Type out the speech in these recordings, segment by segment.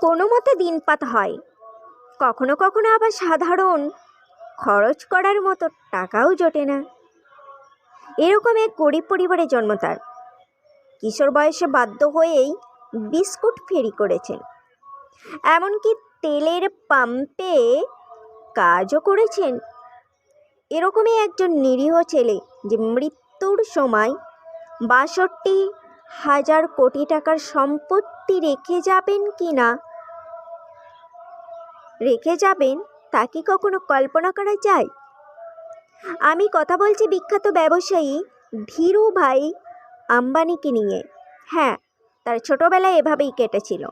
কোনো মতে দিনপাত হয়। কখনো কখনো আবার সাধারণ খরচ করার মতো টাকাও জোটে না। এরকম এক গরিব পরিবারে জন্ম তার। কিশোর বয়সে বাধ্য হয়েই বিস্কুট ফেরি করেছেন। এমনকি তেলের পাম্পে কাজও করেছেন। এরকমই একজন নিরীহ ছেলে যে মৃত্যুর সময় বাষট্টি হাজার কোটি টাকার সম্পত্তি রেখে যাবেন কি না রেখে যাবেন? তা কি কখনো কল্পনা করা যায়? আমি কথা বলছি বিখ্যাত ব্যবসায়ী ধীরু ভাই আম্বানিকে নিয়ে। হ্যাঁ তার ছোটোবেলায় এভাবেই কেটেছিল।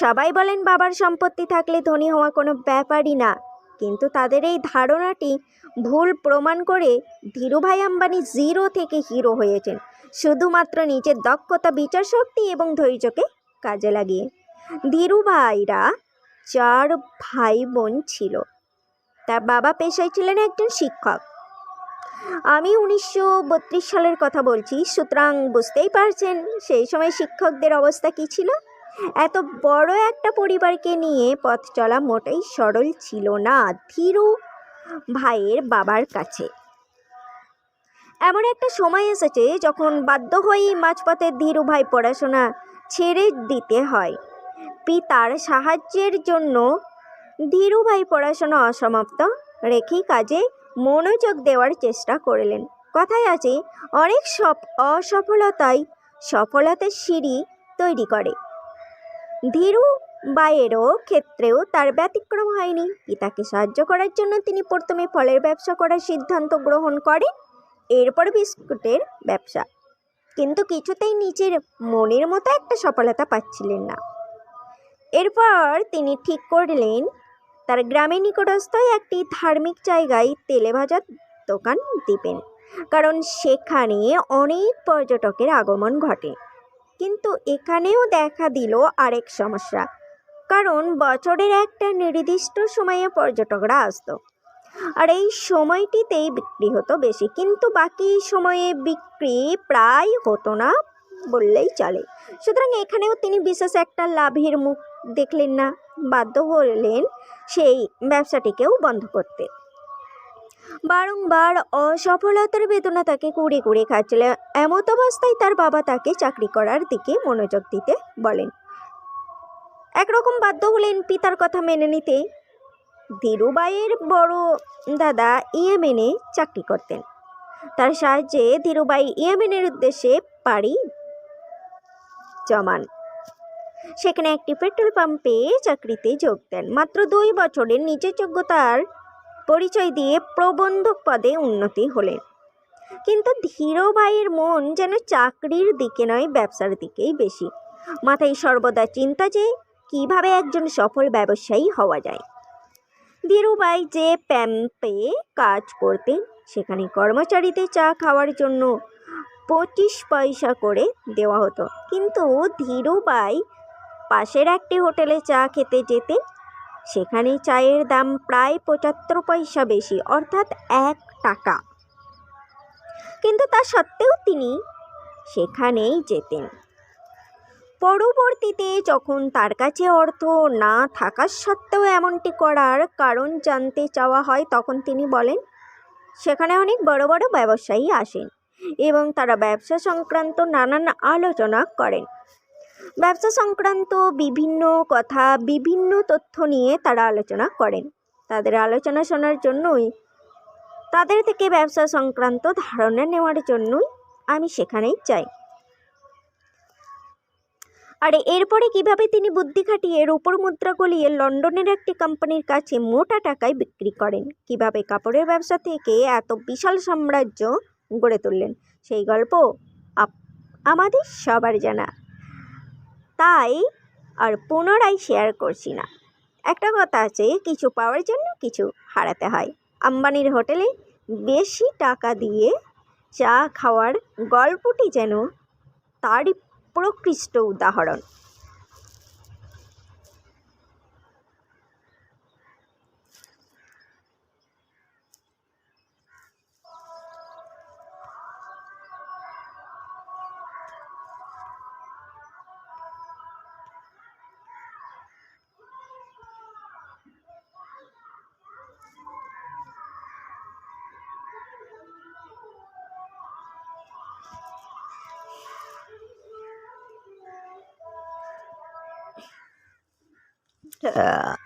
সবাই বলেন বাবার সম্পত্তি থাকলে ধনী হওয়া কোনো ব্যাপারই না, কিন্তু তাদের এই ধারণাটি ভুল প্রমাণ করে ধীরুভাই আম্বানি জিরো থেকে হিরো হয়েছেন, শুধুমাত্র নিজের দক্ষতা বিচার শক্তি এবং ধৈর্যকে কাজে লাগিয়ে। ধীরুভাইরা চার ভাই বোন ছিল। তার বাবা পেশায় ছিলেন একজন শিক্ষক। আমি উনিশশো বত্রিশ সালের কথা বলছি, সুতরাং বুঝতেই পারছেন সেই সময় শিক্ষকদের অবস্থা কী ছিল? এত বড় একটা পরিবারকে নিয়ে পথ চলা মোটেই সরল ছিল না ধীরু ভাইয়ের বাবার কাছে। এমন একটা সময় এসেছে যখন বাধ্য হয়েই মাঝপথে ধীরু ভাই পড়াশোনা ছেড়ে দিতে হয়। পিতার সাহায্যের জন্য ধীরু ভাই পড়াশোনা অসমাপ্ত রেখেই কাজে মনোযোগ দেওয়ার চেষ্টা করলেন। কথায় আছে, অনেক সব অসফলতাই সফলতার সিঁড়ি তৈরি করে। ধীরু বাইয়েরও ক্ষেত্রেও তার ব্যতিক্রম হয়নি। পিতাকে সাহায্য করার জন্য তিনি প্রথমে ফলের ব্যবসা করার সিদ্ধান্ত গ্রহণ করেন, এরপর বিস্কুটের ব্যবসা। কিন্তু কিছুতেই নিজের মনের মতো একটা সফলতা পাচ্ছিলেন না। এরপর তিনি ঠিক করলেন, তার গ্রামের নিকটস্থই একটি ধার্মিক জায়গায় তেলে ভাজার দোকান দিবেন, কারণ সেখানে অনেক পর্যটকের আগমন ঘটে। কিন্তু এখানেও দেখা দিল আরেক সমস্যা, কারণ বছরের একটা নির্দিষ্ট সময়ে পর্যটকরা আসতো। আর এই সময়টিতেই বিক্রি হতো বেশি, কিন্তু বাকি সময়ে বিক্রি প্রায় হতো না বললেই চলে। সুতরাং এখানেও তিনি বিশেষ একটা লাভের মুখ দেখলেন না, বাধ্য হলেন সেই ব্যবসাটিকেও বন্ধ করতে। বারংবার অসফলতার বেদনা তাকে কুড়ে কুড়ে খাচ্ছিল। এমত অবস্থায় তার বাবা তাকে চাকরি করার দিকে মনোযোগ দিতে বলেন। একরকম বাধ্য হলেন পিতার কথা মেনে নিতে। ধীরুবাইয়ের বড় দাদা ইয়েমেনে চাকরি করতেন। তার সাহায্যে ধীরুবাই ইয়েমেনের উদ্দেশ্যে পাড়ি জমান। সেখানে একটি পেট্রোল পাম্পে চাকরিতে যোগ দেন। মাত্র দুই বছরের নিজের যোগ্যতার পরিচয় দিয়ে প্রবন্ধক পদে উন্নতি হলেন। কিন্তু ধীরভাইয়ের মন যেন চাকরির দিকে নয়, ব্যবসার দিকেই বেশি। মাথায় সর্বদা চিন্তা যে কীভাবে একজন সফল ব্যবসায়ী হওয়া যায়। ধীরুভাই যে প্যাম্পে কাজ করতেন, সেখানে কর্মচারীদের চা খাওয়ার জন্য পঁচিশ পয়সা করে দেওয়া হতো। কিন্তু ধীরুভাই পাশের একটি হোটেলে চা খেতে যেতেন। সেখানে চায়ের দাম প্রায় পঁচাত্তর পয়সা বেশি, অর্থাৎ এক টাকা। কিন্তু তা সত্ত্বেও তিনি সেখানেই যেতেন। পরবর্তীতে যখন তার কাছে অর্থ না থাকার সত্ত্বেও এমনটি করার কারণ জানতে চাওয়া হয়, তখন তিনি বলেন, সেখানে অনেক বড় বড় ব্যবসায়ী আসেন এবং তারা ব্যবসা সংক্রান্ত নানান আলোচনা করেন। ব্যবসা সংক্রান্ত বিভিন্ন কথা, বিভিন্ন তথ্য নিয়ে তারা আলোচনা করেন। তাদের আলোচনা শোনার জন্যই, তাদের থেকে ব্যবসা সংক্রান্ত ধারণা নেওয়ার জন্যই আমি সেখানেই চাই আর, এরপরে কীভাবে তিনি বুদ্ধি খাটিয়ে রূপর মুদ্রা গলিয়ে লন্ডনের একটি কোম্পানির কাছে মোটা টাকায় বিক্রি করেন? কীভাবে কাপড়ের ব্যবসা থেকে এত বিশাল সাম্রাজ্য গড়ে তুললেন? সেই গল্প আমাদের সবার জানা। তাই আর পুনরায় শেয়ার করছি না। একটা কথা আছে, কিছু পাওয়ার জন্য কিছু হারাতে হয়। আম্বানির হোটেলে বেশি টাকা দিয়ে চা খাওয়ার গল্পটি যেন তারই প্রকৃষ্ট উদাহরণ। Yeah.